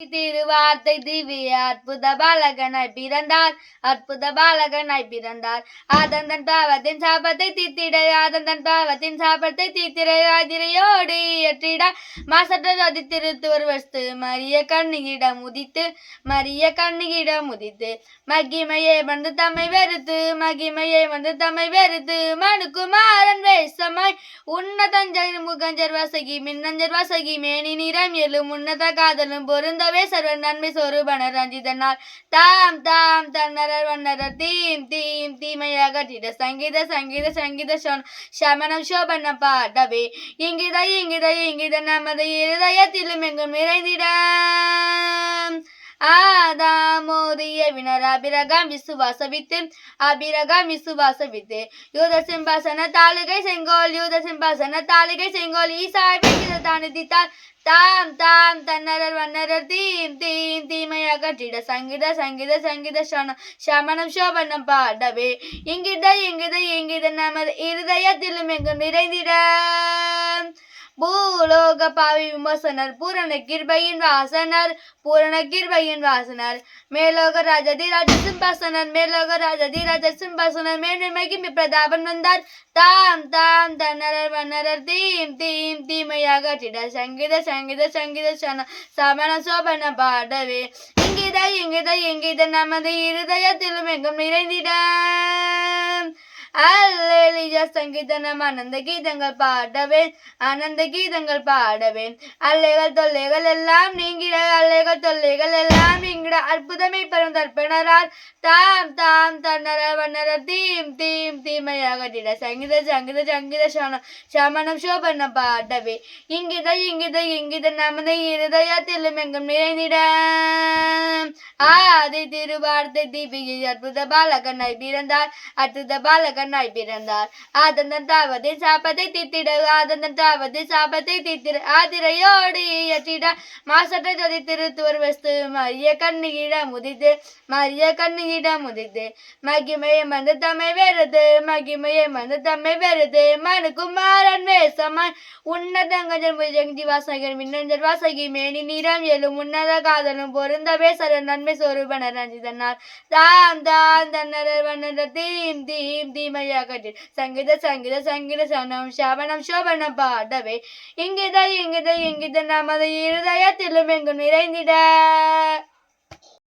திருவார்த்தை திவ்ய அற்புத பாலகனாய் பிறந்தார். அற்புத பாலகனாய் பிறந்தார். ஆதந்தன் பாவத்தின் சாபத்தை தீத்திட ஆதந்தன் பாவத்தின் சாபத்தை தீத்திட ஆதிரையோடு இயற்றிட. மாசற்ற ஜோதி திருத்து ஒரு வஸ்து மரிய கண்ணியிடம் உதித்து மரிய கண்ணியிடம் உதித்து. மகிமையை வந்து தம்மை வெறுத்து மகிமையை வந்து தம்மை வெறுத்து. மனுக்குமாரன் வேஷமாய் உன்னதஞ்சர் முகஞ்சர் வசகி மின்னஞ்சர் வசகி மேனி நிறம் எழும் உன்னத காதலும் பொருந்த பொருந்தவே சர்வ நன்மை சொரூபனர் ரஞ்சிதனால். தாம் தாம் தன்னரர் வண்ணரர் தீம் தீம் தீமையாக திட சங்கீத சங்கீத சங்கீத சமணம் சோபன பாடவே. இங்கித இங்கித இங்கித நமது இருதயத்திலும் எங்கும் நிறைந்திட. ஆதாமோதிய வினர் அபிரகம் விசுவாசவித்து அபிரகம் விசுவாசவித்து. யூத சிம்பாசன தாளுகை செங்கோல் யூத சிம்பாசன தாளுகை செங்கோல். ஈசாய் வெங்கித தாம் தாம் தன்னரர் வண்ணரர் தீம் தீம் தீமையாக கட்டிட சங்கீத சங்கீத சங்கீத சனம் சமணம் சோபனம் பாடவே. இங்கித இங்கித இங்கித நமது இருதயத்திலும் எங்கும் நிறைந்திட. பூலோக பாவி விமர்சனர் பூரண கிருபையின் வாசனர் பூரண கிருபையின் வாசனர். மேலோக ராஜதி ராஜ சிம்பாசனர் மேலோக ராஜதி ராஜ சிம்பாசனர் மேன்மைக்கு பிரதாபன் வந்தார். தாம் தாம் தன்னரர் வண்ணரர் தீம் தீம் தீமையாக சிட சங்கீத சங்கீத சங்கீத சன சமண சோபன பாடவே. இங்கித இங்கித இங்கித நமது இருதயத்திலும் எங்கும் நிறைந்திட. அல்ல அல்லேலியா சங்கீதனம் ஆனந்த கீதங்கள் பாடவேன் ஆனந்த கீதங்கள் பாடவேன். அல்லைகள் தொல்லைகள் எல்லாம் நீங்கிட அல்லைகள் தொல்லைகள் எல்லாம் நீங்கிட அற்புதமை பெறும் தர்ப்பணரார் தாம் தாம் தன்னர வண்ணர தீம் தீம் தீம். திட சங்கீத சங்கீத சங்கீத சமணம் சமணம் சோபனம் பாடவே. இங்கித இங்கித இங்கித நமது இருதயத்திலும் எங்கும் நிறைந்திட ஆதி திருவார்த்தை தீபிகை அற்புத பாலகனாய் பிறந்தார். அற்புத பாலகனாய் பிறந்தார். ஆதந்தன் தாவது சாபத்தை தித்திட ஆதந்தன் தாவது சாபத்தை தித்திட ஆதிரையோடு இயற்றிட. மாசற்ற ஜோதி திருத்துவர் வஸ்து மரிய கண்ணுகிட முதித்து மரிய கண்ணுகிட முதித்து மகிமையை வந்து தமை வேறது மகிமையை வந்து தம்மை பெறுது மனு குமாரன் வேசமாய் உன்னதங்கஜன் ஜெகதி வாசகர் மின்னஞ்சல் வாசகி மேனி நிறம் எழும் உன்னத காதலும் பொருந்தவே சர நன்மை சொரூபன ரஞ்சிதனார் தாம் தாம் தன்னரர் வண்ணர தீம் தீம் தீமையாக சங்கீத சங்கீத சங்கீத சனம் சவனம் சோபனம் பாடவே இங்கித இங்கித இங்கித நமது இருதயத்திலும் எங்கும் நிறைந்திட.